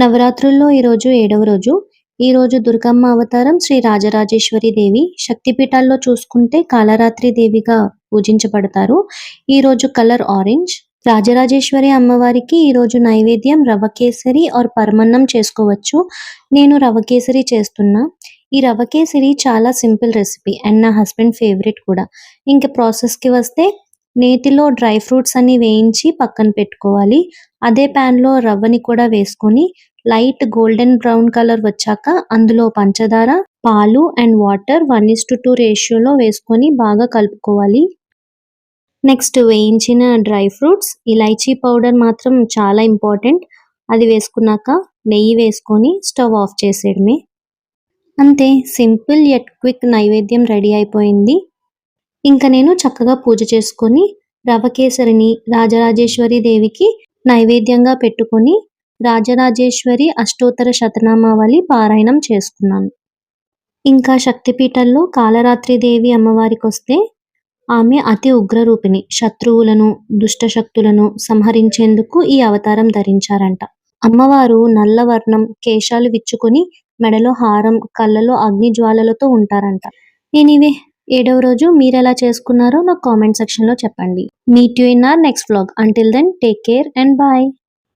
నవరాత్రుల్లో ఈరోజు ఏడవ రోజు. ఈ రోజు దుర్గమ్మ అవతారం శ్రీ రాజరాజేశ్వరి దేవి శక్తిపీఠాల్లో చూసుకుంటే కాలరాత్రి దేవిగా పూజించబడతారు. ఈ రోజు కలర్ ఆరెంజ్. రాజరాజేశ్వరి అమ్మవారికి ఈ రోజు నైవేద్యం రవకేసరి ఆర్ పరమన్నం చేసుకోవచ్చు. నేను రవకేసరి చేస్తున్నా. ఈ రవ కేసరి చాలా సింపుల్ రెసిపీ అండ్ నా హస్బెండ్ ఫేవరెట్ కూడా. ఇంకా ప్రాసెస్కి వస్తే నేతిలో డ్రై ఫ్రూట్స్ అన్ని వేయించి పక్కన పెట్టుకోవాలి. అదే పాన్లో రవ్వని కూడా వేసుకొని లైట్ గోల్డెన్ బ్రౌన్ కలర్ వచ్చాక అందులో పంచదార పాలు and water one is to two రేషియోలో వేసుకొని బాగా కలుపుకోవాలి. నెక్స్ట్ వేయించిన డ్రై ఫ్రూట్స్ ఇలైచీ పౌడర్ మాత్రం చాలా ఇంపార్టెంట్ అది వేసుకున్నాక నెయ్యి వేసుకొని స్టవ్ ఆఫ్ చేసేయడమే. అంతే సింపుల్ ఎట్ క్విక్ నైవేద్యం రెడీ అయిపోయింది. ఇంకా నేను చక్కగా పూజ చేసుకొని రవకేసరిని రాజరాజేశ్వరి దేవికి నైవేద్యంగా పెట్టుకొని రాజరాజేశ్వరి అష్టోత్తర శతనామావళి పారాయణం చేసుకున్నాను. ఇంకా శక్తిపీఠంలో కాలరాత్రి దేవి అమ్మవారికి వస్తే ఆమె అతి ఉగ్రరూపిణి శత్రువులను దుష్ట శక్తులను సంహరించేందుకు ఈ అవతారం ధరించారంట. అమ్మవారు నల్ల వర్ణం కేశాలు విచ్చుకొని మెడలో హారం కళ్ళలో అగ్ని జ్వాలలతో ఉంటారంట. ఎనీవే ఏడవ రోజు మీరు ఎలా చేసుకున్నారో నాకు కామెంట్ సెక్షన్లో చెప్పండి. Meet you in our next vlog. Until then take care and bye